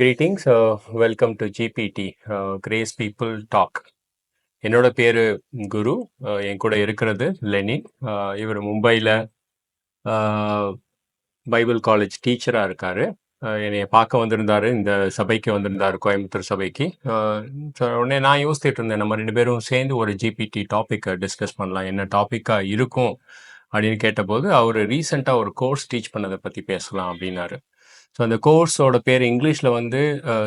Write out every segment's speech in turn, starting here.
Greetings welcome to GPT grace people talk என்னோட பேர் குரு uh, என் கூட இருக்கிறது லெனின். Uh, இவர் மும்பையில் uh, பைபிள் காலேஜ் டீச்சராக இருக்கார். என்னைய பார்க்க வந்திருந்தாரு இந்த சபைக்கு வந்திருந்தாரு கோயம்புத்தூர் சபைக்கு. உடனே நான் யோசித்துட்டு இருந்தேன் நம்ம ரெண்டு பேரும் சேர்ந்து ஒரு ஜிபிடி டாப்பிக்கை டிஸ்கஸ் பண்ணலாம் என்ன டாப்பிக்காக இருக்கும் அப்படின்னு கேட்டபோது அவர் ரீசெண்டாக ஒரு கோர்ஸ் டீச் பண்ணதை பற்றி பேசலாம் அப்படின்னாரு. ஸோ அந்த கோர்ஸோட பேர் இங்கிலீஷில் வந்து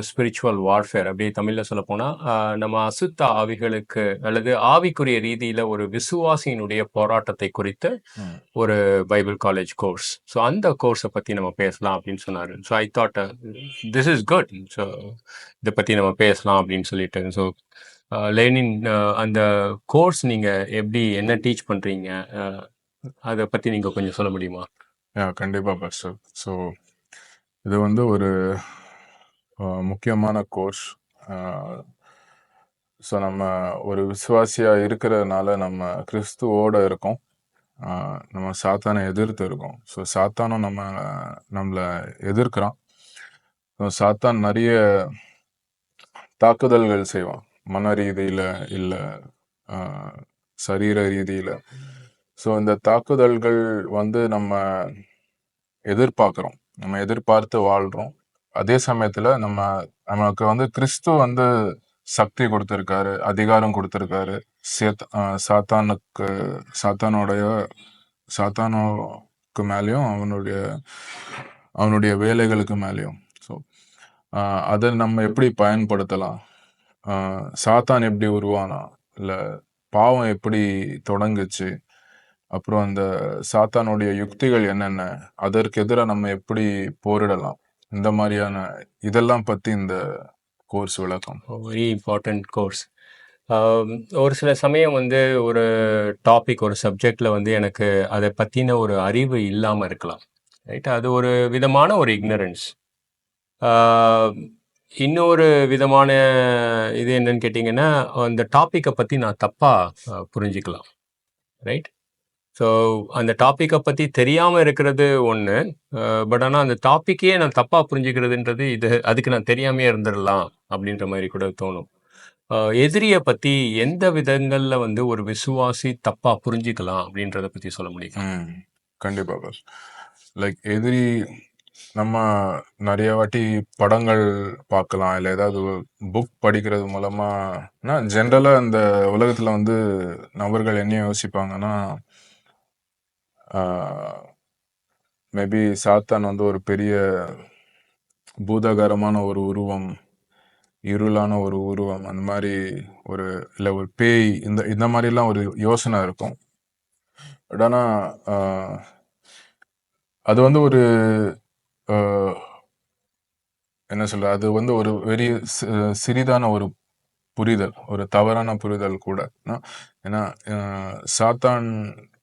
ஸ்பிரிச்சுவல் வார்ஃபேர் அப்படியே தமிழில் சொல்ல போனால் நம்ம அசுத்த ஆவிகளுக்கு அல்லது ஆவிக்குரிய ரீதியில் ஒரு விசுவாசியினுடைய போராட்டத்தை குறித்த. ஒரு பைபிள் காலேஜ் கோர்ஸ். ஸோ அந்த கோர்ஸை பற்றி நம்ம பேசலாம் அப்படின்னு சொன்னார். So I thought this is good so இதை பற்றி நம்ம பேசலாம் அப்படின்னு சொல்லிட்டு. ஸோ லேனின் அந்த கோர்ஸ் நீங்கள் எப்படி என்ன டீச் பண்ணுறீங்க அதை பற்றி நீங்கள் கொஞ்சம் சொல்ல முடியுமா? கண்டிப்பாக பாஸ்டர் ஸோ இது வந்து ஒரு முக்கியமான கோர்ஸ். ஸோ நம்ம ஒரு விசுவாசியாக இருக்கிறதுனால நம்ம கிறிஸ்துவோட இருக்கோம். நம்ம சாத்தானை எதிர்த்து இருக்கோம். ஸோ சாத்தானும் நம்ம நம்மளை எதிர்க்கிறான். சாத்தான் நிறைய தாக்குதல்கள் செய்வான். மன ரீதியில் இல்லை சரீர ரீதியில். ஸோ இந்த தாக்குதல்கள் வந்து நம்ம எதிர்பார்க்குறோம். நம்ம எதிர்பார்த்து வாழ்கிறோம் அதே சமயத்தில் நம்ம நமக்கு வந்து கிறிஸ்து வந்து சக்தி கொடுத்துருக்காரு அதிகாரம் கொடுத்துருக்காரு. சேத் சாத்தானுக்கு சாத்தானுடைய சாத்தானுக்கு மேலேயும் அவனுடைய அவனுடைய வேலைகளுக்கு மேலேயும். ஸோ அதை நம்ம எப்படி பயன்படுத்தலாம்? சாத்தான் எப்படி உருவானா இல்லை பாவம் எப்படி தொடங்குச்சு? அப்புறம் அந்த சாத்தானுடைய யுக்திகள் என்னென்ன? அதற்கு எதிராக நம்ம எப்படி போரிடலாம்? இந்த மாதிரியான இதெல்லாம் பற்றி இந்த கோர்ஸ் விளக்கம். வெரி இம்பார்ட்டண்ட் கோர்ஸ் ஒரு சில சமயம் வந்து ஒரு டாபிக் ஒரு சப்ஜெக்டில் வந்து எனக்கு அதை பற்றின ஒரு அறிவு இல்லாமல் இருக்கலாம். ரைட் அது ஒரு விதமான ஒரு இக்னரன்ஸ் இன்னொரு விதமான இது என்னன்னு கேட்டிங்கன்னா அந்த டாப்பிக்கை பற்றி நான் தப்பாக புரிஞ்சுக்கலாம். ரைட் ஸோ அந்த டாப்பிக்கை பற்றி தெரியாமல் இருக்கிறது ஒன்று பட் ஆனால் அந்த டாப்பிக்கையே நான் தப்பாக புரிஞ்சுக்கிறதுன்றது இது அதுக்கு நான் தெரியாமையே இருந்துடலாம் அப்படின்ற மாதிரி கூட தோணும். எதிரியை பற்றி எந்த விதங்களில் வந்து ஒரு விசுவாசி தப்பாக புரிஞ்சுக்கலாம் அப்படின்றத பற்றி சொல்ல முடியும்? கண்டிப்பாக பாஸ் லைக் எதிரி நம்ம நிறைய வாட்டி படங்கள் பார்க்கலாம். இல்லை ஏதாவது புக் படிக்கிறது மூலமாக நான் ஜென்ரலாக இந்த உலகத்தில் வந்து நபர்கள் என்ன யோசிப்பாங்கன்னா மேபி சாத்தான் வந்து ஒரு பெரிய பூதகரமான ஒரு உருவம் இருளான ஒரு உருவம் அந்த மாதிரி ஒரு இல்லை ஒரு பேய் இந்த இந்த மாதிரிலாம் ஒரு யோசனை இருக்கும். பட் ஆனால் அது வந்து ஒரு என்ன சொல்ற அது வந்து ஒரு வெரி சிறிதான ஒரு புரிதல் ஒரு தவறான புரிதல் கூட. ஏன்னா சாத்தான்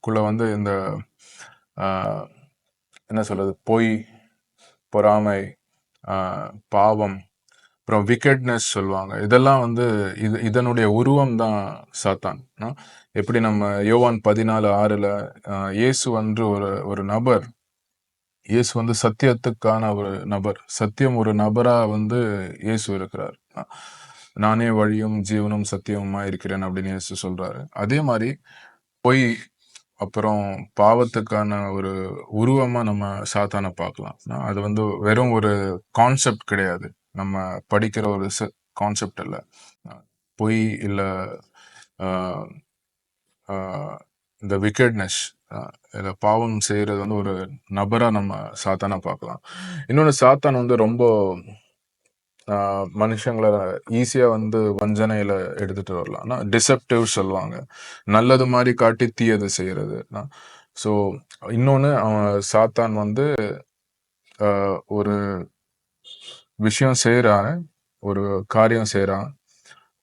குள்ளே வந்து இந்த என்ன சொல்றது பொய் பொறாமை பாவம் அப்புறம் விக்கெட்னஸ் சொல்லுவாங்க. இதெல்லாம் வந்து இது இதனுடைய உருவம் தான் சாத்தான். எப்படி நம்ம யோவான் பதினாலு ஆறுல இயேசு வந்து ஒரு ஒரு நபர் இயேசு வந்து சத்தியத்துக்கான ஒரு நபர் சத்தியம் ஒரு நபரா வந்து இயேசு இருக்கிறார். நானே வழியும் ஜீவனும் சத்தியமாக இருக்கிறேன் அப்படின்னு இயேசு சொல்றாரு. அதே மாதிரி பொய் அப்புறம் பாவத்துக்கான ஒரு உருவமா நம்ம சாத்தானை பார்க்கலாம். அது வந்து வெறும் ஒரு கான்செப்ட் கிடையாது. நம்ம படிக்கிற ஒரு கான்செப்ட் இல்லை பொய் இல்லை இந்த விக்கெட்னஸ் இல்லை பாவம் செய்யறது வந்து ஒரு நபரா நம்ம சாத்தானை பார்க்கலாம். இன்னொன்று சாத்தான் வந்து ரொம்ப மனுஷங்களை ஈஸியாக வந்து வஞ்சனையில் எடுத்துட்டு வரலாம் டிசப்டிவ் டிசெப்டிவ் சொல்லுவாங்க. நல்லது மாதிரி காட்டி தீயது செய்கிறது ஸோ இன்னொன்று அவன் சாத்தான் வந்து ஒரு விஷயம் செய்கிறான் ஒரு காரியம் செய்கிறான்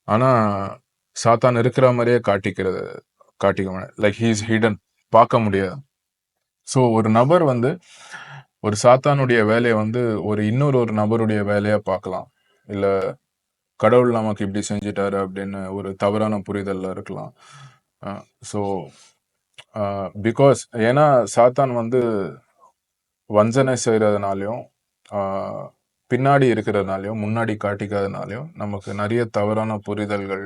ஆனால் சாத்தான் இருக்கிற மாதிரியே காட்டிக்கிறது காட்டிக்க லைக் ஹீஸ் ஹிடன் பார்க்க முடியாது. ஸோ ஒரு நபர் வந்து ஒரு சாத்தானுடைய வேலையை வந்து ஒரு இன்னொரு ஒரு நபருடைய வேலையாக பார்க்கலாம். இல்லை கடவுள் நமக்கு இப்படி செஞ்சிட்டாரு அப்படின்னு ஒரு தவறான புரிதலில் இருக்கலாம். ஸோ பிகாஸ் ஏன்னா சாத்தான் வந்து வஞ்சனை செய்கிறதுனாலையும் பின்னாடி இருக்கிறதுனாலையும் முன்னாடி காட்டிக்காதனாலையும் நமக்கு நிறைய தவறான புரிதல்கள்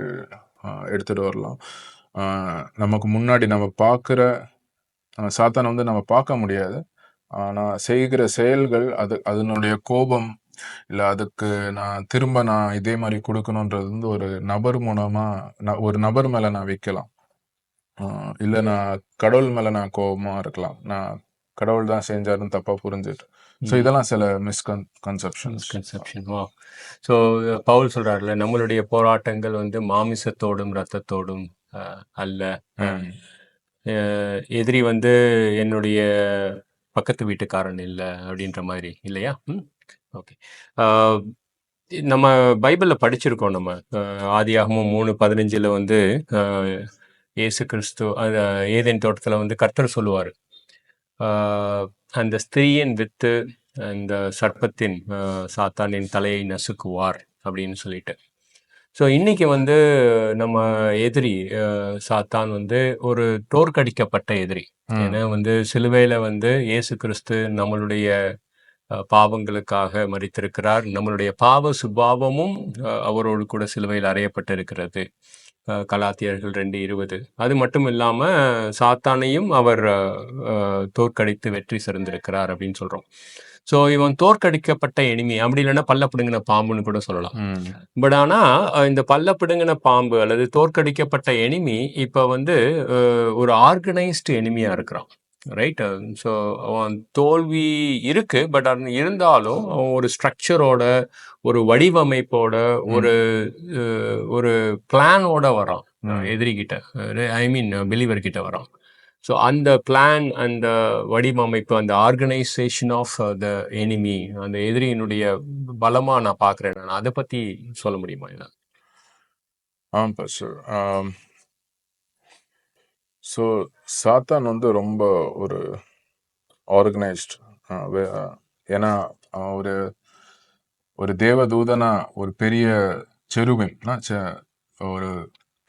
எடுத்துகிட்டு வரலாம். நமக்கு முன்னாடி நம்ம பார்க்குற சாத்தான் வந்து நம்ம பார்க்க முடியாது. ஆனால் செய்கிற செயல்கள் அது அதனுடைய கோபம் இல்ல அதுக்கு நான் திரும்ப நான் இதே மாதிரி கொடுக்கணுன்றது வந்து ஒரு நபர் மூலமா நான் ஒரு நபர் மேல நான் வைக்கலாம். ஆஹ் இல்ல நான் கடவுள் மேல நான் கோபமா இருக்கலாம். நான் கடவுள் தான் செஞ்சாருன்னு தப்பா புரிஞ்சுட்டு. ஸோ இதெல்லாம் சில மிஸ்கன் கன்செப்ஷன்ஸ் மிஸ்கன்செப்ஷன் வா. ஸோ பவுல் சொல்றாருல நம்மளுடைய போராட்டங்கள் வந்து மாமிசத்தோடும் ரத்தத்தோடும் அஹ், அல்ல. எதிரி வந்து என்னுடைய பக்கத்து வீட்டுக்காரன் இல்லை அப்படின்ற மாதிரி இல்லையா? ஓகே. நம்ம பைபிளில் படிச்சிருக்கோம் நம்ம. ஆதியாகமம் மூணு பதினஞ்சில் வந்து இயேசு கிறிஸ்து ஏதேன் தோட்டத்தில் வந்து கர்த்தர் சொல்லுவார். அந்த ஸ்திரீயின் வித்து அந்த சர்ப்பத்தின் சாத்தானின் தலையை நசுக்குவார் அப்படின்னு சொல்லிட்டு. ஸோ இன்னைக்கு வந்து நம்ம எதிரி சாத்தான் வந்து ஒரு தோற்கடிக்கப்பட்ட எதிரி. ஏன்னா வந்து சிலுவையில வந்து இயேசு கிறிஸ்து நம்மளுடைய பாவங்களுக்காக மரித்திருக்கிறார் நம்மளுடைய பாவ சுபாவமும் அவரோடு கூட சிலுவையில் அறையப்பட்டிருக்கிறது. கலாத்தியர்கள் ரெண்டு இருபது. அது மட்டும் இல்லாம சாத்தானையும் அவர் தோற்கடித்து வெற்றி சிறந்திருக்கிறார் அப்படின்னு சொல்றோம். ஸோ இவன் தோற்கடிக்கப்பட்ட எனிமி அப்படி இல்லைன்னா பல்ல பிடுங்கின பாம்புன்னு கூட சொல்லலாம். பட் ஆனா அஹ், இந்த பல்ல பிடுங்கின பாம்பு அல்லது தோற்கடிக்கப்பட்ட எனிமி இப்போ வந்து ஒரு ஆர்கனைஸ்டு எனிமியா இருக்கிறான். ரைட் ஸோ அவன் தோல்வி இருக்கு பட் அது இருந்தாலும் அவன் ஒரு ஸ்ட்ரக்சரோட ஒரு வடிவமைப்போட ஒரு ஒரு பிளானோட வரான். எதிரி கிட்ட ஐ மீன் பிலீவர் கிட்ட வரான். ஸோ அந்த பிளான் அந்த வடிவமைப்பு அந்த ஆர்கனைசேஷன் ஆஃப் த எனிமி அந்த எதிரியினுடைய பலமா நான் பார்க்குறேன் நான். அதை பத்தி சொல்ல முடியுமா இதை? ஆமாம் பாஸ்டர் ஸோ சாத்தான் வந்து ரொம்ப ஒரு ஆர்கனைஸ்ட் ஏன்னா அவன் ஒரு ஒரு தேவதூதனா ஒரு பெரிய செருபின் ஒரு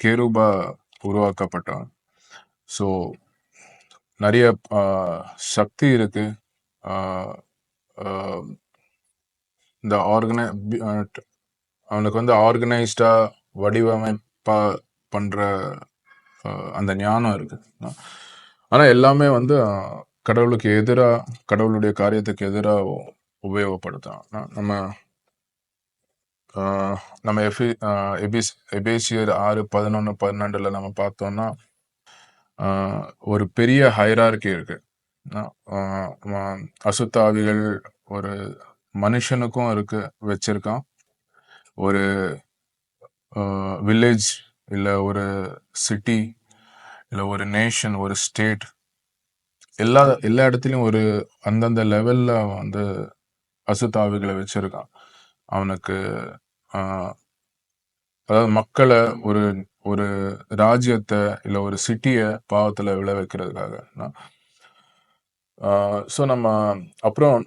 கேருபா உருவாக்கப்பட்டவன். ஸோ நிறைய சக்தி இருக்கு. இந்த ஆர்கனை அவனுக்கு வந்து ஆர்கனைஸ்டா வடிவமைப்பா பண்ற அந்த ஞானம் இருக்குது ஆனால் எல்லாமே வந்து கடவுளுக்கு எதிராக கடவுளுடைய காரியத்துக்கு எதிராக உபயோகப்படுத்தான் நம்ம நம்ம எஃபி எபிஸ் எபேசியர் ஆறு பதினொன்று பன்னெண்டில் நம்ம பார்த்தோம்னா ஒரு பெரிய ஹைரார்கி இருக்கு. அசுத்தாவிகள் ஒரு மனுஷனுக்கும் இருக்கு வச்சிருக்கான். ஒரு வில்லேஜ் இல்லை ஒரு சிட்டி இல்லை ஒரு நேஷன் ஒரு ஸ்டேட் எல்லா எல்லா இடத்துலையும் ஒரு அந்தந்த லெவலில் வந்து அசுத்தாவிகளை வச்சுருக்கான். அவனுக்கு அதாவது மக்களை ஒரு ஒரு ராஜ்யத்தை இல்லை ஒரு சிட்டியை பாவத்தில் விளை வைக்கிறதுக்காக ஸோ நம்ம அப்புறம்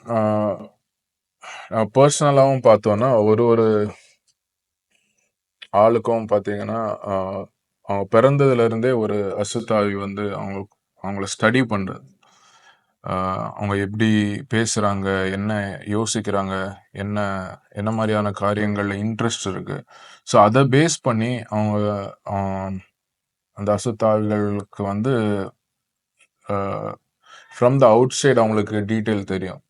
பர்சனலாகவும் பார்த்தோன்னா ஒரு ஒரு ஆளுக்கும் பார்த்தீங்கன்னா அவங்க பிறந்ததுலேருந்தே ஒரு அசுத்தாவி வந்து அவங்க அவங்கள ஸ்டடி பண்ணுறது அவங்க எப்படி பேசுகிறாங்க என்ன யோசிக்கிறாங்க என்ன என்ன மாதிரியான காரியங்களில் இன்ட்ரெஸ்ட் இருக்குது ஸோ அதை பேஸ் பண்ணி அவங்க அந்த அசுத்தாவிகளுக்கு வந்து ஃப்ரம் த அவுட் சைடு அவங்களுக்கு டீட்டெயில் தெரியும்.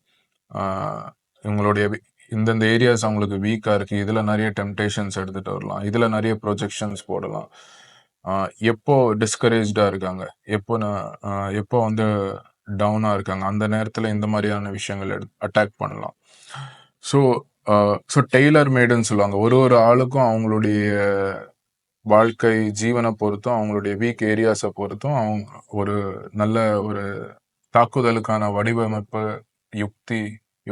இவங்களுடைய இந்தந்த ஏரியாஸ் அவங்களுக்கு வீக்காக இருக்குது இதில் நிறைய டெம்டேஷன்ஸ் எடுத்துகிட்டு வரலாம். இதில் நிறைய ப்ரொஜெக்ஷன்ஸ் போடலாம். எப்போ டிஸ்கரேஜாக இருக்காங்க? எப்போ நான் எப்போ வந்து டவுனாக இருக்காங்க? அந்த நேரத்தில் இந்த மாதிரியான விஷயங்கள் அட்டாக் பண்ணலாம். ஸோ ஸோ டெய்லர் மேடுன்னு சொல்லுவாங்க. ஒரு ஒரு ஆளுக்கும் அவங்களுடைய வாழ்க்கை ஜீவனை பொறுத்தும் அவங்களுடைய வீக் ஏரியாஸை பொறுத்தும் அவங்க ஒரு நல்ல ஒரு தாக்குதலுக்கான வடிவமைப்பு யுக்தி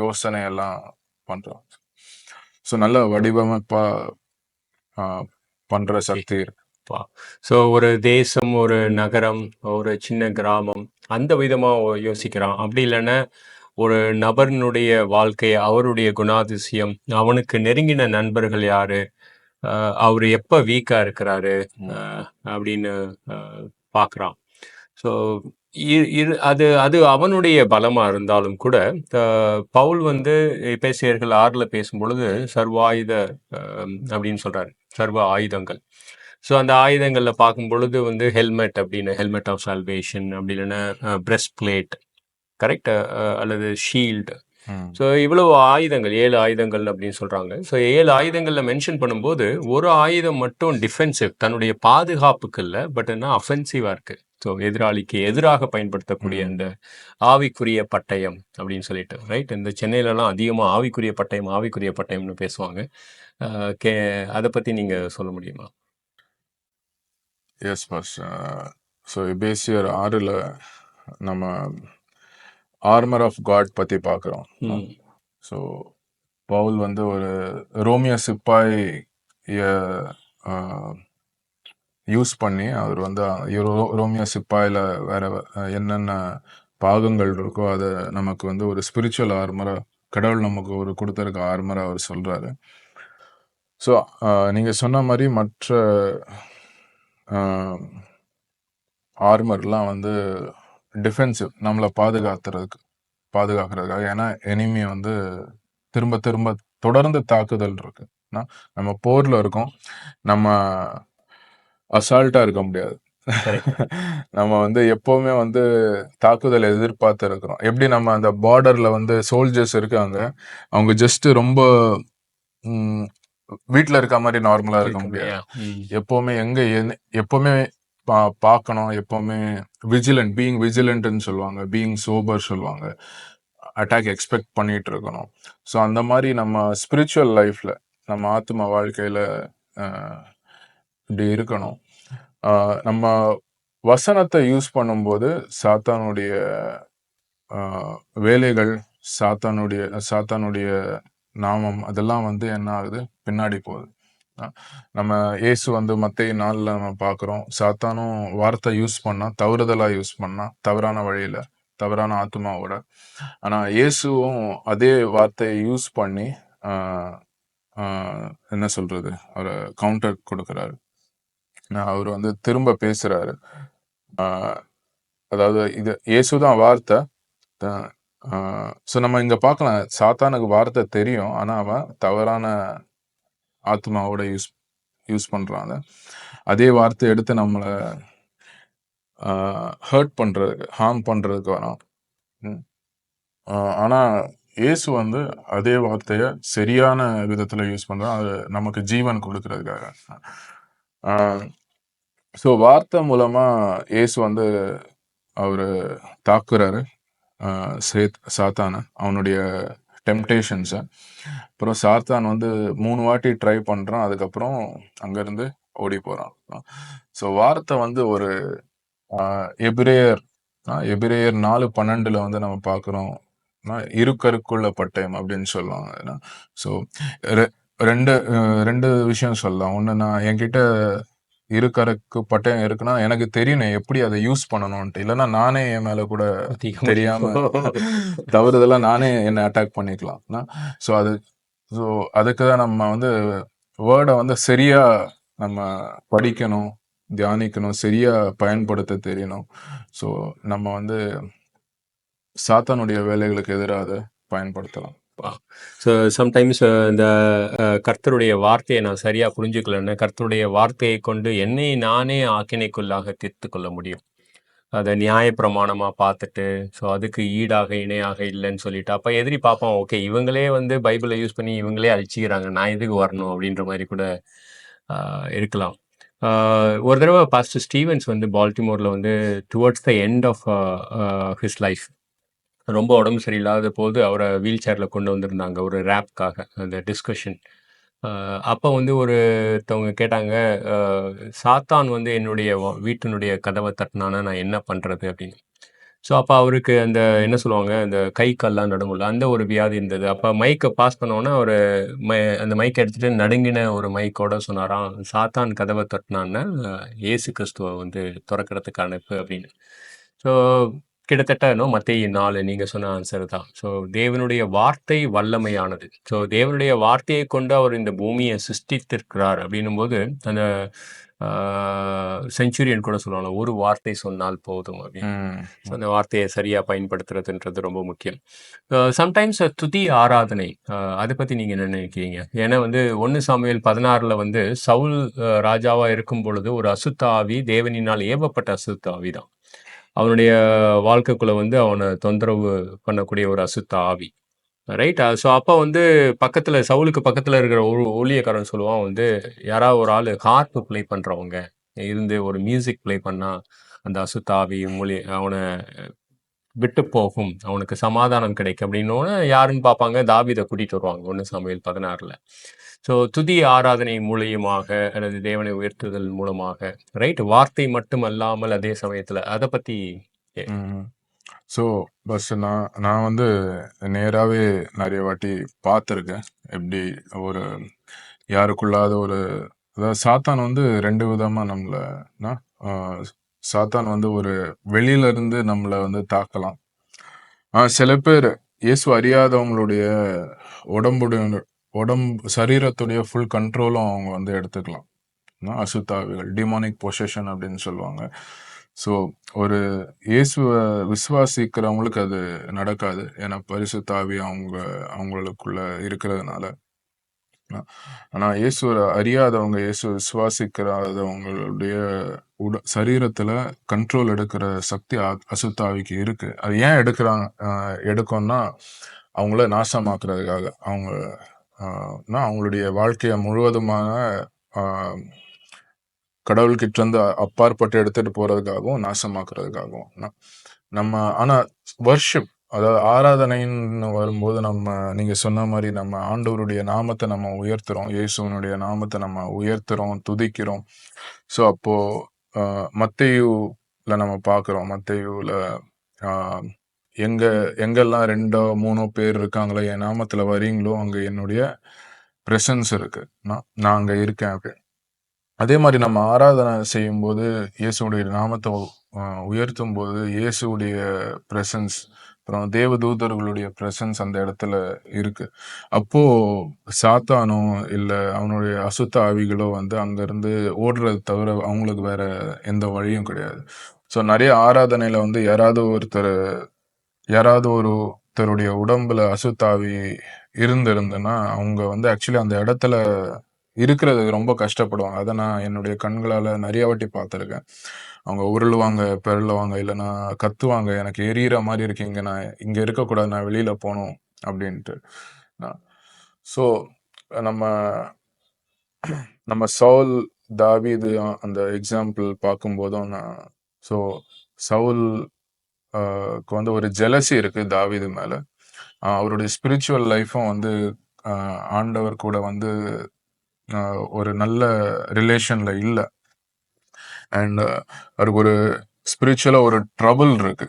யோசனை எல்லாம் பண்றோம் ஸோ நல்ல வடிவமைப்பா ஆஹ், பண்ற சக்தி இருக்கு. ஸோ ஒரு தேசம் ஒரு நகரம் ஒரு சின்ன கிராமம் அந்த விதமா ஒ- யோசிக்கிறான். அப்படி இல்லைன்னா ஒரு நபரினுடைய வாழ்க்கை அவருடைய குணாதிசயம் அவனுக்கு நெருங்கின நண்பர்கள் யாரு? அவர் எப்ப வீக்கா இருக்கிறாரு? அப்படின்னு ஆஹ் பார்க்கறான். ஸோ இரு அது அது அவனுடைய பலமா இருந்தாலும் கூட பவுல் வந்து பேசியர்கள் ஆறில் பேசும்பொழுது சர்வாயுத அஹ், அப்படின்னு சொல்றாரு. சர்வ ஆயுதங்கள். ஸோ அந்த ஆயுதங்களில் பார்க்கும் பொழுது வந்து ஹெல்மெட் அப்படின்னு ஹெல்மெட் ஆஃப் சால்வேஷன் அப்படி இல்லைன்னா பிரஸ்ட் பிளேட் கரெக்ட்? அல்லது ஷீல்டு. ஸோ இவ்வளவு ஆயுதங்கள் ஏழு ஆயுதங்கள் அப்படின்னு சொல்றாங்க. ஸோ ஏழு ஆயுதங்களில் மென்ஷன் பண்ணும்போது ஒரு ஆயுதம் மட்டும் டிஃபென்சிவ் தன்னுடைய பாதுகாப்புக்கு இல்லை பட் என்ன அஃபென்சிவாக இருக்கு. ஸோ எதிராளிக்கு எதிராக பயன்படுத்தக்கூடிய. அந்த ஆவிக்குரிய பட்டயம் அப்படின்னு சொல்லிட்டு ரைட் இந்த சென்னையிலலாம் அதிகமாக ஆவிக்குரிய பட்டயம் ஆவிக்குரிய பட்டயம்னு பேசுவாங்க. கே அதை பற்றி நீங்கள் சொல்ல முடியுமா? எஸ் பாஸ் ஸோ எபேசியர் ஆறில் நம்ம ஆர்மர் ஆஃப் காட் பற்றி பார்க்குறோம் ஸோ பவுல் வந்து ஒரு ரோமியோ சிப்பாய் யூஸ் பண்ணி அவர் வந்து ரோ- ரோமியோ சிப்பாயில் வேற என்னென்ன பாகங்கள் இருக்கோ அதை நமக்கு வந்து ஒரு ஸ்பிரிச்சுவல் ஆர்மராக கடவுள் நமக்கு ஒரு கொடுத்துருக்க ஆர்மராக அவர் சொல்கிறாரு ஸோ நீங்கள் சொன்ன மாதிரி மற்ற ஆர்மர்லாம் வந்து டிஃபென்சிவ் நம்மளை பாதுகாத்துறதுக்கு பாதுகாக்கிறதுக்காக. ஏன்னா எனிமி வந்து திரும்ப திரும்ப தொடர்ந்து தாக்குதல் இருக்கு. நம்ம போரில் இருக்கோம். நம்ம அசால்ட்டா இருக்க முடியாது. நம்ம வந்து எப்பவுமே வந்து தாக்குதலை எதிர்பார்த்து இருக்கிறோம். எப்படி நம்ம அந்த பார்டர்ல வந்து சோல்ஜர்ஸ் இருக்காங்க அவங்க ஜஸ்ட் ரொம்ப ம், வீட்ல இருக்க மாதிரி நார்மலா இருக்க முடியாது. எப்பவுமே எங்க என்ன- எப்பவுமே பா- பார்க்கணும் எப்பவுமே விஜிலண்ட் பீயிங் விஜிலண்ட்னு சொல்லுவாங்க பீயிங் சோபர் சொல்லுவாங்க. அட்டாக் எக்ஸ்பெக்ட் பண்ணிட்டு இருக்கணும். ஸோ அந்த மாதிரி நம்ம ஸ்பிரிச்சுவல் லைஃப்ல நம்ம ஆத்ம வாழ்க்கையில இப்படி இருக்கணும். நம்ம வசனத்தை யூஸ் பண்ணும்போது சாத்தானுடைய வேலைகள் சாத்தானுடைய சாத்தானுடைய நாமம் அதெல்லாம் வந்து என்ன ஆகுது? பின்னாடி போகுது. நம்ம இயேசு வந்து மத்திய நாளில் நம்ம பார்க்குறோம். சாத்தானும் வார்த்தை யூஸ் பண்ணால் தவறுதலாக யூஸ் பண்ணால் தவறான வழியில் தவறான ஆத்மாவோட ஆனால் இயேசுவும் அதே வார்த்தையை யூஸ் பண்ணி என்ன சொல்றது? அவர் கவுண்டர் கொடுக்குறாரு. நான் அவர் வந்து திரும்ப பேசுறாரு. ஆஹ், அதாவது இது இயேசுதான் வார்த்தை. ஸோ நம்ம இங்க பார்க்கலாம். சாத்தானுக்கு வார்த்தை தெரியும். ஆனா அவன் தவறான ஆத்மாவோட யூஸ் யூஸ் பண்றாங்க அதே. வார்த்தை எடுத்து நம்மளை ஹர்ட் பண்றதுக்கு ஹார்ம் பண்றதுக்கு வரும் ம். ஆனா இயேசு வந்து அதே வார்த்தையை சரியான விதத்துல யூஸ் பண்றான். அது நமக்கு ஜீவன் கொடுக்கறதுக்காக. ஸோ வார்த்தை மூலமாக ஏசு வந்து அவர் தாக்குறாரு. சேத் சாத்தானை அவனுடைய டெம்டேஷன்ஸை அப்புறம் சாத்தான் வந்து மூணு வாட்டி ட்ரை பண்ணுறான் அதுக்கப்புறம் அங்கேருந்து ஓடி போகிறான் ஸோ வார்த்தை வந்து ஒரு எபிரேயர் எபிரேயர் நாலு பன்னெண்டுல வந்து நம்ம பார்க்குறோம் இருக்கருக்குள்ள பட்டயம் அப்படின்னு சொல்லுவாங்க. ஸோ ரெண்டு ரெண்டு விஷயம் சொல்லலாம். ஒன்று நான் என்கிட்ட இருக்கறக்கு பட்டயம் இருக்குன்னா எனக்கு தெரியணும் எப்படி அதை யூஸ் பண்ணணும்ன்ட்டு. இல்லைன்னா நானே என் மேல கூட. தெரியாம தவறுதெல்லாம் நானே என்னை அட்டாக் பண்ணிக்கலாம். ஸோ அது ஸோ அதுக்கு தான் நம்ம வந்து வேர்டை வந்து சரியா நம்ம படிக்கணும் தியானிக்கணும் சரியா பயன்படுத்த தெரியணும். ஸோ நம்ம வந்து சாத்தானுடைய வேலைகளுக்கு எதிராக அதை பயன்படுத்தலாம். ஸோ சம்டைம்ஸ் uh, இந்த uh, கர்த்தருடைய வார்த்தையை நான் சரியாக புரிஞ்சுக்கலன்னு கர்த்தருடைய வார்த்தையை கொண்டு என்னை நானே ஆக்கினைக்குள்ளாக தீர்த்து கொள்ள முடியும். அதை நியாயப்பிரமாணமாக பார்த்துட்டு ஸோ அதுக்கு ஈடாக இணையாக இல்லைன்னு சொல்லிட்டு அப்போ எதிரி பார்ப்போம் ஓகே இவங்களே வந்து பைபிளை யூஸ் பண்ணி இவங்களே அழிச்சிக்கிறாங்க நான் எதுக்கு வரணும்? அப்படின்ற மாதிரி கூட இருக்கலாம். ஒரு தடவை பாஸ்டர் ஸ்டீவன்ஸ் வந்து பால்டிமோரில் வந்து towards the end of his life ரொம்ப உடம்பு சரியில்லாத போது அவரை வீல் சேரில் கொண்டு வந்திருந்தாங்க ஒரு ரேப்காக அந்த டிஸ்கஷன் அப்போ வந்து ஒருத்தவங்க கேட்டாங்க சாத்தான் வந்து என்னுடைய வீட்டினுடைய கதவை தட்டினானா நான் என்ன பண்ணுறது அப்படின்னு. ஸோ அப்போ அவருக்கு அந்த என்ன சொல்லுவாங்க அந்த கை கல்லாம் நடுமுல அந்த ஒரு வியாதி இருந்தது. அப்போ மைக்கை பாஸ் பண்ணோன்னே ஒரு மை அந்த மைக்கை எடுத்துகிட்டு நடுங்கின ஒரு மைக்கோட சொன்னாராம் சாத்தான் கதவை தட்டினான்னா இயேசு கிறிஸ்துவை வந்து திறக்கிறதுக்கு அனுப்பு அப்படின்னு. ஸோ கிட்டத்தட்ட இன்னும் மத்தேயு 4 நீங்க சொன்ன ஆன்சர் தான். ஸோ தேவனுடைய வார்த்தை வல்லமையானது. ஸோ தேவனுடைய வார்த்தையை கொண்டு அவர் இந்த பூமியை சிருஷ்டித்திருக்கிறார் அப்படின்னும்போது அந்த செஞ்சுரியன் கூட சொல்லுவாங்க ஒரு வார்த்தை சொன்னால் போதும் அப்படின்னு. அந்த வார்த்தையை சரியா பயன்படுத்துறதுன்றது ரொம்ப முக்கியம். சம்டைம்ஸ் துதி ஆராதனை அதை பத்தி நீங்க என்ன நினைக்கிறீங்க? ஏன்னா வந்து ஒன்று சாமுவேல் பதினாறுல வந்து சவுல் ராஜாவா இருக்கும் பொழுது ஒரு அசுத்த ஆவி தேவனினால் ஏவப்பட்ட அசுத்த ஆவி தான் அவனுடைய வாழ்க்கைக்குள்ள வந்து அவனை தொந்தரவு பண்ணக்கூடிய ஒரு அசுத்த ஆவி. ரைட் ஸோ அப்போ வந்து பக்கத்தில் சவுலுக்கு பக்கத்தில் இருக்கிற ஒரு ஊழியக்காரன் சொல்லுவான் வந்து யாராவது ஒரு ஆள் ஹார்ப்பு ப்ளே பண்ணுறவங்க இருந்து ஒரு மியூசிக் ப்ளே பண்ணால் அந்த அசுத்த ஆவி மூலி அவனை விட்டு போகும். அவனுக்கு சமாதானம் கிடைக்கும். அப்படின்னு யாருன்னு பார்ப்பாங்க தாவிதை கூட்டிட்டு வருவாங்க. ஒன்று சமையல் பதினாறில். ஸோ துதி ஆராதனை மூலியமாக அல்லது தேவனை உயர்த்துதல் மூலமாக ரைட் வார்த்தை மட்டும் அல்லாமல் அதே சமயத்தில் அதை பற்றி ஸோ பஸ் நான் நான் வந்து நேராகவே நிறைய வாட்டி பார்த்துருக்கேன் எப்படி ஒரு யாருக்குள்ளாத ஒரு அதாவது சாத்தான் வந்து ரெண்டு விதமாக நம்மளை சாத்தான் வந்து ஒரு வெளியிலேருந்து நம்மளை வந்து தாக்கலாம். சில பேர் இயேசு அறியாதவங்களுடைய உடம்புடைய உடம்பு சரீரத்துடைய ஃபுல் கண்ட்ரோலும் அவங்க வந்து எடுத்துக்கலாம். அசுத்தாவிகள் டிமானிக் பொசஷன் அப்படின்னு சொல்லுவாங்க. ஸோ ஒரு இயேசுவை விசுவாசிக்கிறவங்களுக்கு அது நடக்காது. ஏன்னா பரிசுத்தாவி அவங்க அவங்களுக்குள்ள இருக்கிறதுனால. ஆனா இயேசு அறியாதவங்க இயேசு விசுவாசிக்கிறாதவங்களுடைய உட சரீரத்துல கண்ட்ரோல் எடுக்கிற சக்தி அசுத்தாவிக்கு இருக்கு. அது ஏன் எடுக்கிறாங்க எடுக்கணும்னா அவங்கள நாசமாக்குறதுக்காக. அவங்க அவங்களுடைய வாழ்க்கையை முழுவதுமாக கடவுள்கிட்ட இருந்து அப்பாற்பட்டு எடுத்துட்டு போறதுக்காகவும் நாசமாக்குறதுக்காகவும் நம்ம ஆனா வர்ஷிப் அதாவது ஆராதனைன்னு வரும்போது நம்ம நீங்க சொன்ன மாதிரி நம்ம ஆண்டவருடைய நாமத்தை நம்ம உயர்த்துறோம் இயேசுவனுடைய நாமத்தை நம்ம உயர்த்துறோம் துதிக்கிறோம். ஸோ அப்போ மத்தையூல நம்ம பார்க்குறோம் மத்தையூல ஆஹ், எங்க எங்கெல்லாம் ரெண்டோ மூணோ பேர் இருக்காங்களோ என் நாமத்துல வரீங்களோ அங்க என்னுடைய பிரசன்ஸ் இருக்கு. நான் நான் அங்க இருக்கேன் அப்படி. அதே மாதிரி நம்ம ஆராதனை செய்யும்போது இயேசுடைய நாமத்தை உயர்த்தும் போது இயேசுடைய பிரசன்ஸ் அப்புறம் தேவதூதர்களுடைய பிரசன்ஸ் அந்த இடத்துல இருக்கு. அப்போ சாத்தானோ இல்ல அவனுடைய அசுத்த ஆவிகளோ வந்து அங்கேருந்து ஓடுறது தவிர அவங்களுக்கு வேற எந்த வழியும் கிடையாது. ஸோ நிறைய ஆராதனையில வந்து யாராவது ஒருத்தர் யாராவது ஒருத்தருடைய உடம்புல அசுத்தாவி இருந்திருந்தேன்னா அவங்க வந்து ஆக்சுவலி அந்த இடத்துல இருக்கிறது ரொம்ப கஷ்டப்படுவாங்க. அதை நான் என்னுடைய கண்களால் நிறைய வாட்டி பார்த்துருக்கேன். அவங்க உருளுவாங்க பெருளுவாங்க இல்லைன்னா கத்துவாங்க எனக்கு எரியிற மாதிரி இருக்கீங்க நான் இங்கே இருக்கக்கூடாது நான் வெளியில் போகணும் அப்படின்ட்டு. ஸோ நம்ம நம்ம சவுல் தாவிது அந்த எக்ஸாம்பிள் பார்க்கும்போதும் நான் ஸோ சவுல் வந்து ஒரு ஜெலசி இருக்கு தாவிது மேல. அவருடைய ஸ்பிரிச்சுவல் லைஃப்பும் வந்து ஆண்டவர் கூட வந்து ஒரு நல்ல ரிலேஷன்ல இல்லை. அண்ட் அவருக்கு ஒரு ஸ்பிரிச்சுவலாக ஒரு ட்ரபுள் இருக்கு.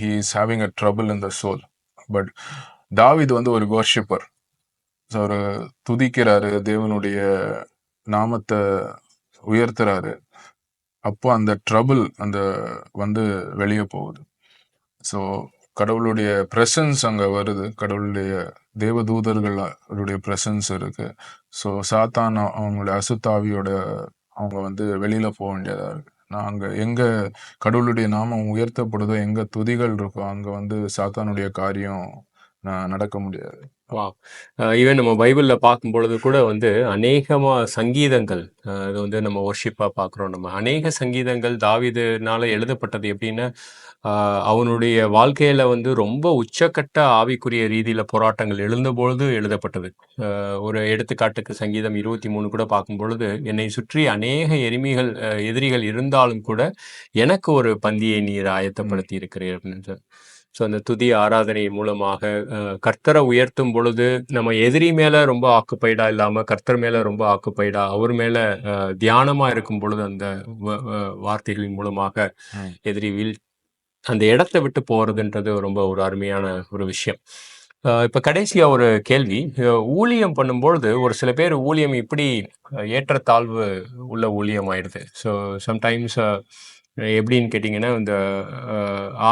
He is having a trouble in the soul but தாவிது வந்து ஒரு வர்ஷிப்பர் ஸோ அவர் துதிக்கிறாரு தேவனுடைய நாமத்தை உயர்த்துறாரு. அப்போ அந்த ட்ரபுள் அந்த வந்து வெளியே போகுது. ஸோ கடவுளுடைய பிரசன்ஸ் அங்கே வருது. கடவுளுடைய தேவதூதர்களுடைய பிரசன்ஸ் இருக்கு. ஸோ சாத்தான் அவங்களுடைய அசுத்தாவியோட அவங்க வந்து வெளியில போக வேண்டியதா இருக்கு. நான் அங்கே எங்க கடவுளுடைய நாமம் உயர்த்தப்படுதோ எங்க துதிகள் இருக்கோ அங்கே வந்து சாத்தானுடைய காரியம் நான் நடக்க முடியாது. வா ஈவன் நம்ம பைபிளில் பார்க்கும் பொழுது கூட வந்து அநேகமா சங்கீதங்கள் அது வந்து நம்ம ஒர்ஷிப்பாக பார்க்குறோம். நம்ம அநேக சங்கீதங்கள் தாவிதுனால எழுதப்பட்டது எப்படின்னா அவனுடைய வாழ்க்கையில வந்து ரொம்ப உச்சக்கட்ட ஆவிக்குரிய ரீதியில போராட்டங்கள் எழுந்தபொழுது எழுதப்பட்டது ஆஹ் ஒரு எடுத்துக்காட்டுக்கு சங்கீதம் இருபத்தி மூணு கூட பார்க்கும் பொழுது என்னை சுற்றி அநேக எருமிகள் அஹ் எதிரிகள் இருந்தாலும் கூட எனக்கு ஒரு பந்தியை நீர். ஆயத்தப்படுத்தி இருக்கிறீர் அப்படின்னு ஸோ அந்த துதி ஆராதனை மூலமாக அஹ், கர்த்தரை உயர்த்தும் பொழுது நம்ம எதிரி மேல ரொம்ப ஆக்குப்பைடா இல்லாம கர்த்தர் மேல ரொம்ப ஆக்குப்பைடா அவர் மேல அஹ், தியானமா இருக்கும் பொழுது அந்த வார்த்தைகளின் மூலமாக. எதிரி வீழ் அந்த இடத்தை விட்டு போறதுன்றது ரொம்ப ஒரு அருமையான ஒரு விஷயம் இப்ப கடைசியா ஒரு கேள்வி ஊழியம் பண்ணும்பொழுது ஒரு சில பேர் ஊழியம் இப்படி ஏற்றத்தாழ்வு உள்ள ஊழியம் ஆயிடுது ஸோ சம்டைம்ஸ் எப்படின்னு கேட்டிங்கன்னா, இந்த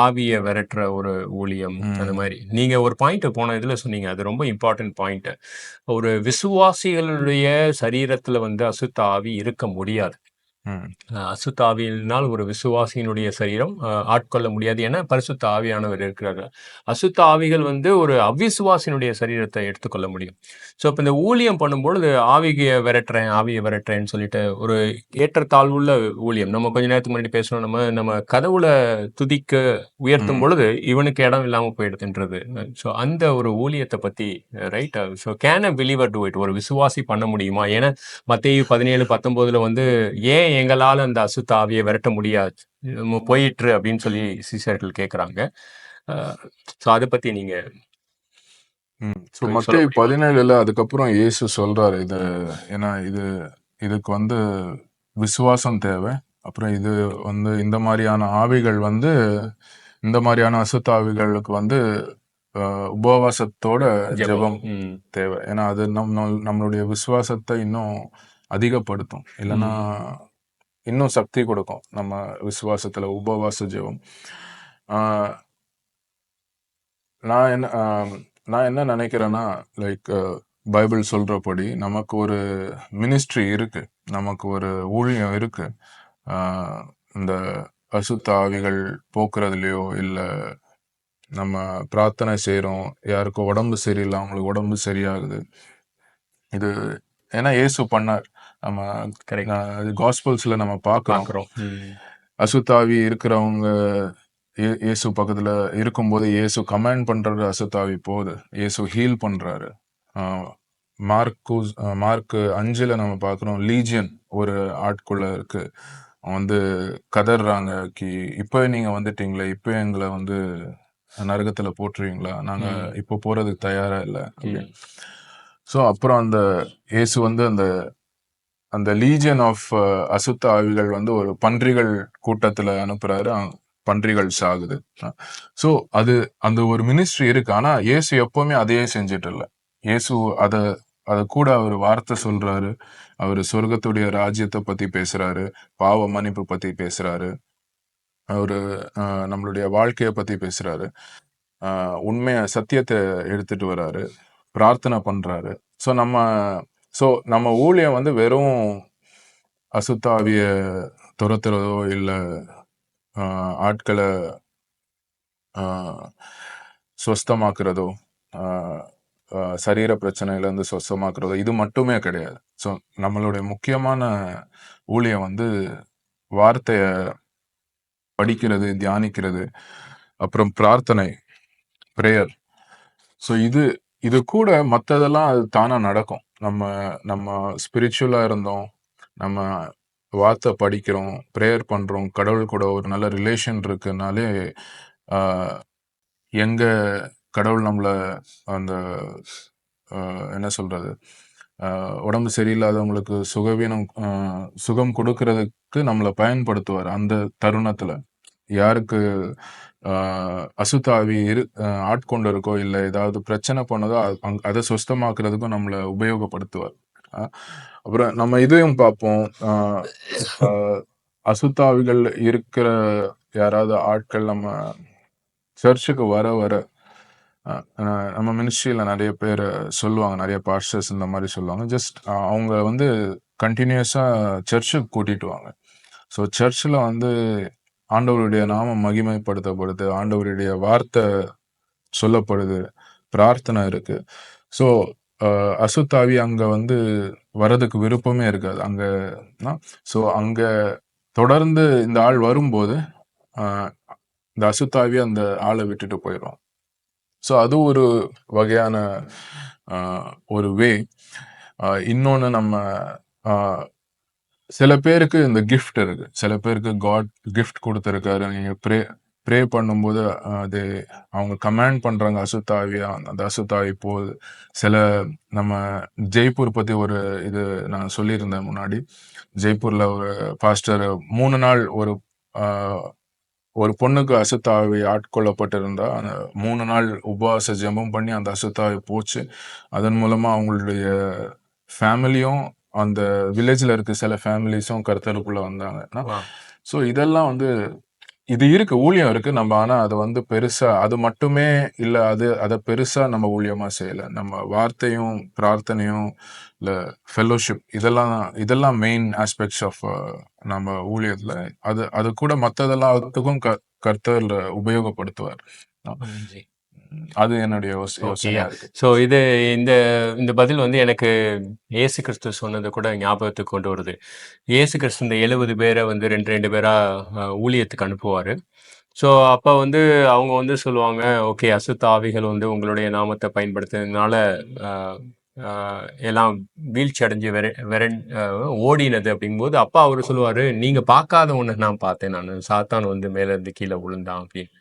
ஆவிய விரட்டுற ஒரு ஊழியம், அந்த ம். மாரி. நீங்க ஒரு பாயிண்ட் போன இதுல சொன்னீங்க. அது ரொம்ப இம்பார்ட்டன்ட் பாயிண்ட். ஒரு விசுவாசிகளுடைய சரீரத்துல வந்து அசுத்த ஆவி இருக்க முடியாது. அசுத்த ஆவியினால் ஒரு விசுவாசியினுடைய சரீரம் ஆட்கொள்ள முடியாது. ஏன்னா, பரிசுத்த ஆவியானவர் இருக்கிறாரு. அசுத்த ஆவிகள் வந்து ஒரு அவிசுவாசியினுடைய சரீரத்தை எடுத்துக்கொள்ள முடியும். ஸோ, இப்ப இந்த ஊழியம் பண்ணும்பொழுது ஆவிய விரட்டுறேன், ஆவிய விரட்டுறேன்னு சொல்லிட்டு ஒரு ஏற்றத்தாழ்வுள்ள ஊழியம். நம்ம கொஞ்ச நேரத்துக்கு முன்னாடி பேசினோம். நம்ம நம்ம கடவுள துதிக்க உயர்த்தும். பொழுது, இவனுக்கு இடம் இல்லாம போயிடுதுன்றது. ஸோ, அந்த ஒரு ஊழியத்த பத்தி right. So, can a believer do it? ஒரு விசுவாசி பண்ண முடியுமா? ஏன்னா, மத்தேயு 17, 19ல வந்து ஏன் எங்களால அந்த அசுத்த ஆவிய விரட்ட முடியாது? போயிற்று அப்படின்னு சொல்லி சீஷர்கள் கேட்கறாங்க. ஸோ, அத பத்தி நீங்க ம். ஸோ, முடியுமா? 17ல அதுக்கப்புறம் இயேசு சொல்றாரு. இது ஏன்னா இது இதுக்கு வந்து விசுவாசம் தேவை. அப்புறம் இது வந்து இந்த மாரியான ஆவிகள் வந்து இந்த மாரியான அசுத்த ஆவிகளுக்கு வந்து உபவாசத்தோட ஜெபம். தேவை. ஏன்னா, அது நம் நம் நம்மளுடைய விசுவாசத்த இன்னும் அதிகப்படுத்தும். இல்லன்னா. இன்னும் சக்தி கொடுக்கும். நம்ம விசுவாசத்தில் உபவாச ஜெபம். நான் என்ன நான் என்ன நினைக்கிறேன்னா, லைக் பைபிள் சொல்கிறபடி நமக்கு ஒரு மினிஸ்ட்ரி இருக்குது நமக்கு ஒரு ஊழியம் இருக்குது இந்த அசுத்த ஆவிகள் போக்குறதுலையோ இல்லை நம்ம பிரார்த்தனை செய்கிறோம் யாருக்கும் உடம்பு சரியில்லை அவங்களுக்கு உடம்பு சரியாகுது. இது ஏன்னா இயேசு பண்ணார். நம்ம கரெக்ட். காஸ்பல்ஸ்ல நம்ம பார்க்கிறோம். பார்க்கிறோம். ம். அசுத்த ஆவி இருக்கிறவங்க இயே இயேசு பக்கத்துல இருக்கும்போது, இயேசு கமாண்ட் பண்றாரு, அசுத்த ஆவி போகுது. இயேசு ஹீல் பண்றாரு. ஆ மார்க்கூஸ் அ மார்க் 5ல நம்ம பார்க்கிறோம். லீஜியன் ஒரு ஆட்குள்ள இருக்கு. வந்து கதர்றாங்க கி "இப்ப நீங்க வந்துட்டீங்களே! இப்ப எங்கள வந்து நரகத்துல போட்டுருவீங்களா? நாங்க ம். இப்போ போறதுக்கு தயாரா இல்ல." ஸோ, அப்புறம் அந்த இயேசு வந்து அந்த அந்த லீஜியன் ஆஃப் அசுத்த ஆவிகள் வந்து ஒரு பன்றிகள் கூட்டத்துல அனுப்புறாரு. பன்றிகள் சாகுது. ஸோ, அது அந்த ஒரு மினிஸ்ட்ரி இருக்கு. ஆனா, இயேசு எப்பவுமே அதையே செஞ்சுட்டு இல்ல. இயேசு அதை அதை கூட அவர் வார்த்தை சொல்றாரு. அவர் சொர்க்கத்துடைய ராஜ்யத்தை பத்தி பேசுறாரு. பாவ மன்னிப்பு பத்தி பேசுறாரு. அவரு நம்மளுடைய வாழ்க்கையை பத்தி பேசுறாரு. உண்மையை உண்மைய எடுத்துட்டு வராரு. பிரார்த்தனை பண்றாரு. ஸோ, நம்ம ஸோ, நம்ம ஊழியம் வந்து வெறும் அசுத்தாவிய துரத்துறதோ, இல்லை ஆட்களை சொஸ்தமாக்குறதோ, சரீர பிரச்சனையிலேருந்து சொஸ்தமாக்குறதோ, இது மட்டுமே கிடையாது. ஸோ, நம்மளுடைய முக்கியமான ஊழியம் வந்து வார்த்தையை படிக்கிறது, தியானிக்கிறது, அப்புறம் பிரார்த்தனை, ப்ரேயர் ஸோ, இது இது கூட மற்றதெல்லாம் அது தானாக நடக்கும். நம்ம நம்ம ஸ்பிரிச்சுவலா இருந்தோம். நம்ம வார்த்தை படிக்கிறோம், பிரேயர் பண்றோம், கடவுள் கூட ஒரு நல்ல ரிலேஷன் இருக்குனாலே, அ எங்க கடவுள் நம்மள அந்த அ என்ன சொல்றது? அ உடம்பு சரியில்லாதவங்களுக்கு சுகவீனம் அ சுகம் குடுக்குறதுக்கு நம்மள பயன்படுத்துவார் அந்த தருணத்துல. யாருக்கு அசுத்தாவி இரு ஆட்கொண்டு இருக்கோ, இல்லை ஏதாவது பிரச்சனை பண்ணதோ அங் சுஸ்தமாக்குறதுக்கும் நம்மளை உபயோகப்படுத்துவார். அப்புறம் நம்ம இதையும் பார்ப்போம். அசுத்தாவிகள் இருக்கிற யாராவது ஆட்கள் நம்ம சர்ச்சுக்கு வர வர நம்ம மினிஸ்ட்ரியில் நிறைய பேர் சொல்லுவாங்க. நிறைய பாஸ்டர்ஸ் இந்த மாதிரி சொல்லுவாங்க. ஜஸ்ட் அவங்க வந்து கண்டினியூஸாக சர்ச்சுக்கு கூட்டிட்டு வாங்க. ஸோ, சர்ச்சில் வந்து ஆண்டவருடைய நாமம் மகிமைப்படுத்தப்படுது. ஆண்டவருடைய வார்த்தை சொல்லப்படுது. பிரார்த்தனை இருக்கு. ஸோ, அசுத்தாவி அங்க வந்து வர்றதுக்கு விருப்பமே இருக்காது. அங்க ஸோ, அங்க தொடர்ந்து இந்த ஆள் வரும்போது, இந்த அசுத்தாவி அந்த ஆளை விட்டுட்டு போயிடும் ஸோ, அது ஒரு வகையான ஒரு வே. இன்னொன்று நம்ம சில பேருக்கு இந்த கிஃப்ட் இருக்கு. சில பேருக்கு காட் கிஃப்ட் கொடுத்துருக்காரு நீங்க ப்ரே ப்ரே பண்ணும்போது அது அவங்க கமாண்ட் பண்றாங்க அசுத்தாவியா அந்த அசுத்தாவி போகுது. சில நம்ம ஜெய்ப்பூர் பத்தி ஒரு இது நான் சொல்லியிருந்தேன் முன்னாடி. ஜெய்ப்பூர்ல ஒரு பாஸ்டர் மூணு நாள் ஒரு ஒரு பொண்ணுக்கு அசுத்தாவி ஆட்கொள்ளப்பட்டிருந்தா, அந்த மூணு நாள் உபவாச ஜெபம் பண்ணி அந்த அசுத்தாவி போச்சு. அதன் மூலமா அவங்களுடைய ஃபேமிலியும் அந்த வில்லேஜ்ல இருக்க சில ஃபேமிலிஸும் கர்த்தருக்குள்ள வந்தாங்கன்னா Wow. ஸோ இதெல்லாம் வந்து இது இருக்கு ஊழியம் இருக்கு. நம்ம ஆனா அதை வந்து பெருசா அது மட்டுமே இல்ல அது அதை பெருசா நம்ம ஊழியமா செய்யல. நம்ம வார்த்தையும் பிரார்த்தனையும் இல்ல ஃபெல்லோஷிப் இதெல்லாம் இதெல்லாம் மெயின் ஆஸ்பெக்ட்ஸ் ஆஃப் நம்ம ஊழியத்துல. அது அது கூட மற்றதெல்லாத்துக்கும் க கர்த்தர் உபயோகப்படுத்துவார். அது என்னுடைய யோசனையா இருக்கு. ஸோ இது இந்த இந்த பதில் வந்து எனக்கு இயேசு கிறிஸ்து சொன்னது கூட ஞாபகத்துக்கு கொண்டு வருது. இயேசு கிறிஸ்து இந்த எழுபது பேரை வந்து ரெண்டு ரெண்டு பேராக ஊழியத்துக்கு அனுப்புவார். ஸோ அப்போ வந்து அவங்க வந்து சொல்லுவாங்க ஓகே அசுத்த ஆவிகள் வந்து உங்களுடைய நாமத்தை பயன்படுத்துறதுனால எல்லாம் வீழ்ச்சி அடைஞ்சு வெற வெறன் ஆஹ், ஓடினது. அப்படிங்கும்போது அப்பா அவர் சொல்லுவார் நீங்கள் பார்க்காத ஒன்று நான் பார்த்தேன் நான். சாத்தான் வந்து மேலே இருந்து கீழே விழுந்தான். அப்படின்னு.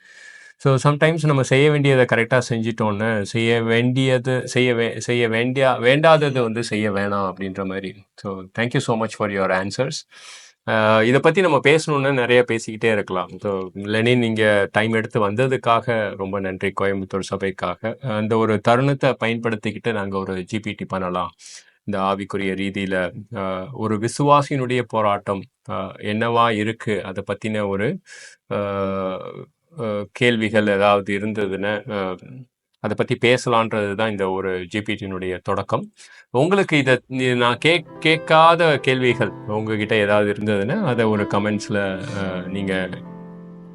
ஸோ சம்டைம்ஸ் நம்ம செய்ய வேண்டியதை கரெக்டாக செஞ்சிட்டோன்னு செய்ய வேண்டியது செய்ய வே செய்ய வேண்டிய வேண்டாதது வந்து செய்ய வேணாம் அப்படின்ற மாதிரி. So thank you so much for your answers இதை பற்றி நம்ம பேசணுன்னு நிறைய பேசிக்கிட்டே இருக்கலாம். ஸோ லெனின் நீங்கள் டைம் எடுத்து வந்ததுக்காக ரொம்ப நன்றி கோயம்புத்தூர் சபைக்காக. அந்த ஒரு தருணத்தை பயன்படுத்திக்கிட்டு நாங்கள் ஒரு ஜிபிடி பண்ணலாம். இந்த ஆவிக்குரிய ரீதியில் ஒரு விசுவாசியினுடைய போராட்டம் என்னவா இருக்குது அதை பற்றின ஒரு கேள்விகள் ஏதாவது இருந்ததுன்னு அதை பற்றி பேசலான்றது தான் இந்த ஒரு ஜிபிடியினுடைய தொடக்கம். உங்களுக்கு இதை நான் கே கேட்காத கேள்விகள் உங்ககிட்ட ஏதாவது இருந்ததுன்னா அதை ஒரு கமெண்ட்ஸில் நீங்கள்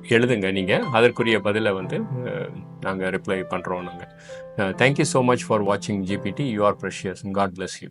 எழுதுங்க நீங்கள் அதற்குரிய பதிலை வந்து நாங்கள் ரிப்ளை பண்ணுறோம் நாங்கள் thank you so much for வாட்சிங் GPT you are precious God bless you